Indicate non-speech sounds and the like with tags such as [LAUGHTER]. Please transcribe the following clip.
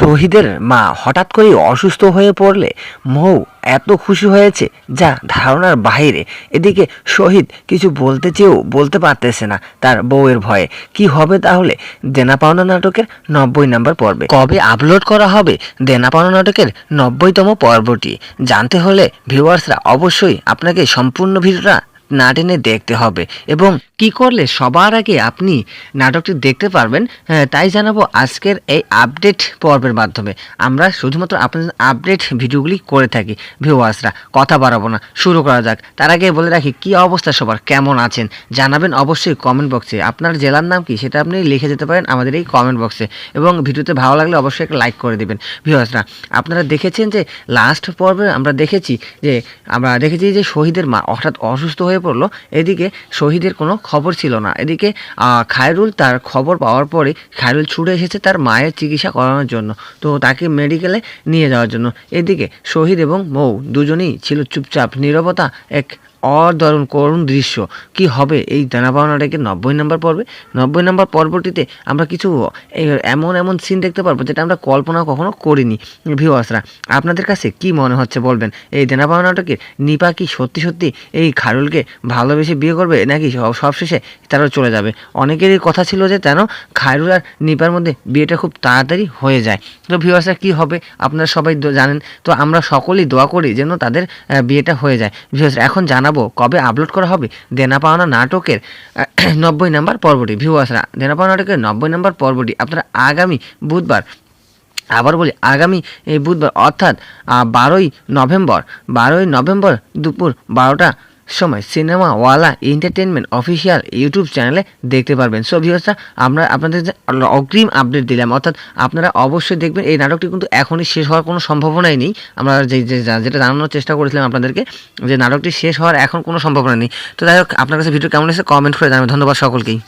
শহীদের মা হঠাৎ করেই অসুস্থ হয়ে পড়লে মৌ এত খুশি হয়েছে যা ধারণার বাইরে এদিকে শহীদ কিছু বলতে চেয়েও বলতে পারতেছে না তার বউয়ের ভয়ে। কি হবে তাহলে? দেনা পাওনা নাটকের নব্বই নাম্বার পর্বে। কবে আপলোড করা হবে? দেনা পাওনা নাটকের নব্বইতম পর্বটি। জানতে হলে ভিউয়ার্সরা অবশ্যই আপনাকে সম্পূর্ণ ভিডিওটা না টেনে দেখতে হবে। এবং কি করলে সবার আগে আপনি নাটকটি দেখতে পারবেন হ্যাঁ, তাই জানাব আজকের এই আপডেট পর্বের মাধ্যমে। আমরা শুধুমাত্র আপনাদের আপডেট ভিডিওগুলি করে থাকি ভিউয়ার্সরা। কথা বাড়াবো না শুরু করা যাক। তার আগে বলে রাখি কি অবস্থা সবার? কেমন আছেন? জানাবেন অবশ্যই কমেন্ট বক্সে আপনার জেলার নাম কি সেটা আপনি লিখে যেতে পারেন আমাদের এই কমেন্ট বক্সে এবং ভিডিওতে ভালো লাগলে অবশ্যই একটা লাইক করে দেবেন। ভিউয়ার্সরা আপনারা দেখেছেন যে লাস্ট পর্বে আমরা দেখেছি যে আমরা দেখেছি যে শহীদের মা হঠাৎ অসুস্থ হয়ে পড়ল। এদিকে শহীদের কোনো খবর ছিল না। এদিকে খায়রুল তার খবর পাওয়ার পরে খায়রুল ছুটে এসেছে তার মায়ের চিকিৎসা করানোর জন্য, তো তাকে মেডিকেলে নিয়ে যাওয়ার জন্য। এদিকে শহীদ এবং মৌ দুজনেই ছিল চুপচাপ, নিরবতা এক অদারুণ করুণ দৃশ্য। কি হবে? এই দানা পাওনাটাকে নব্বই নম্বর পর্বে? নব্বই নম্বর পর্বটিতে আমরা কিছু এমন এমন সিন দেখতে পারব যেটা আমরা কল্পনা কখনো করিনি। ভিউয়ার্সরা আপনাদের কাছে কি মনে হচ্ছে বলবেন? এই দেনা পাওয়া নাটকে নিপা কি সত্যি সত্যি এই খারুলকে ভালোবেসে বিয়ে করবে নাকি সব- সবশেষে তারা চলে যাবে? অনেকেরই কথা ছিল যে যেন খায়রুল আর নিপার মধ্যে বিয়েটা খুব তাড়াতাড়ি হয়ে যায়। তো ভিউয়ার্সরা কি হবে? আপনারা সবাই জানেন। তো আমরা সকলেই দোয়া করি যেন তাদের বিয়েটা হয়ে যায়। ভিউয়ার্সরা এখন জানাব। কবে আপলোড করা হবে? দেনা পাওনা নাটকের [CLEARS THROAT] নব্বই নাম্বার পর্বটি। ভিউয়ার্সরা দেনা পাওনা নাটকের নব্বই নাম্বার পর্বটি আপনারা আগামী বুধবার, আবার বলি আগামী বুধবার, অর্থাৎ বারোই নভেম্বর বারোই নভেম্বর দুপুর বারোটা সময় সিনেমা, ওয়ালা এন্টারটেনমেন্ট অফিসিয়াল ইউটিউব চ্যানেলে দেখতে পারবেন। সো ভিউসরা আমরা আপনাদের যে অগ্রিম আপডেট দিলাম, অর্থাৎ আপনারা অবশ্যই দেখবেন, এই নাটকটি কিন্তু এখনই শেষ হওয়ার কোনো সম্ভাবনাই নেই। আমরা যে, যে- যেটা জানানোর চেষ্টা করেছিলাম আপনাদেরকে, যে নাটকটি শেষ হওয়ার এখন কোনো সম্ভাবনা নেই। তো যাই হোক, আপনার কাছে ভিডিও কেমন এসে কমেন্ট করে জানাবেন। ধন্যবাদ সকলকেই।